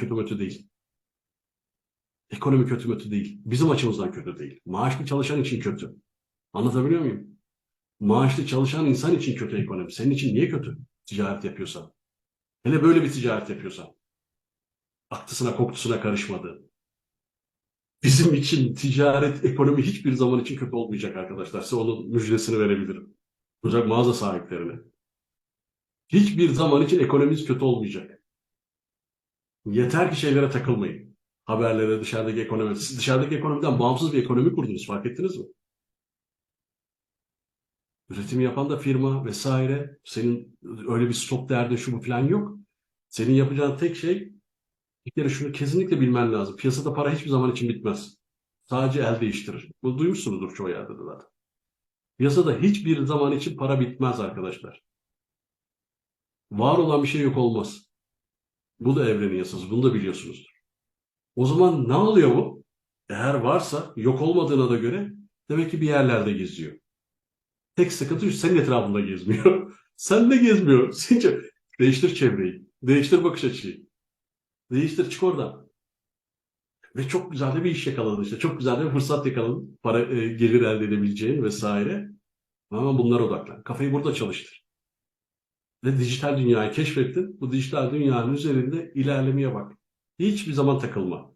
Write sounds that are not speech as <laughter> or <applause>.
kötü mötü değil. Ekonomi kötü mötü değil. Bizim açımızdan kötü değil. Maaşlı çalışan için kötü. Anlatabiliyor muyum? Maaşlı çalışan insan için kötü ekonomi. Senin için niye kötü? Ticaret yapıyorsan. Hele böyle bir ticaret yapıyorsan. Aklısına koktusuna karışmadı. Bizim için ticaret, ekonomi hiçbir zaman için kötü olmayacak arkadaşlar. Size onun müjdesini verebilirim. Özellikle mağaza sahiplerine. Hiçbir zaman için ekonomimiz kötü olmayacak. Yeter ki şeylere takılmayın. Haberlere, dışarıdaki ekonomi. Siz dışarıdaki ekonomiden bağımsız bir ekonomi kurdunuz. Fark ettiniz mi? Üretimi yapan da firma vesaire. Senin öyle bir stop derdi şu bu falan yok. Senin yapacağın tek şey bir kere şunu kesinlikle bilmen lazım. Piyasada para hiçbir zaman için bitmez. Sadece el değiştirir. Bunu duymuşsunuzdur çoğu yerde de zaten. Piyasada hiçbir zaman için para bitmez arkadaşlar. Var olan bir şey yok olmaz. Bu da evrenin yasası. Bunu da biliyorsunuzdur. O zaman ne oluyor bu? Eğer varsa yok olmadığına da göre demek ki bir yerlerde geziyor. Tek sıkıntı şu senin etrafında gezmiyor. <laughs> Sen de gezmiyor. <laughs> Sen Değiştir çevreyi. Değiştir bakış açıyı. Değiştir çık oradan. Ve çok güzel de bir iş yakaladın işte. Çok güzel de bir fırsat yakaladın. Para e, gelir elde edebileceğin vesaire. Ama bunlara odaklan. Kafayı burada çalıştır. Ve dijital dünyayı keşfettin. Bu dijital dünyanın üzerinde ilerlemeye bak. Hiçbir zaman takılma.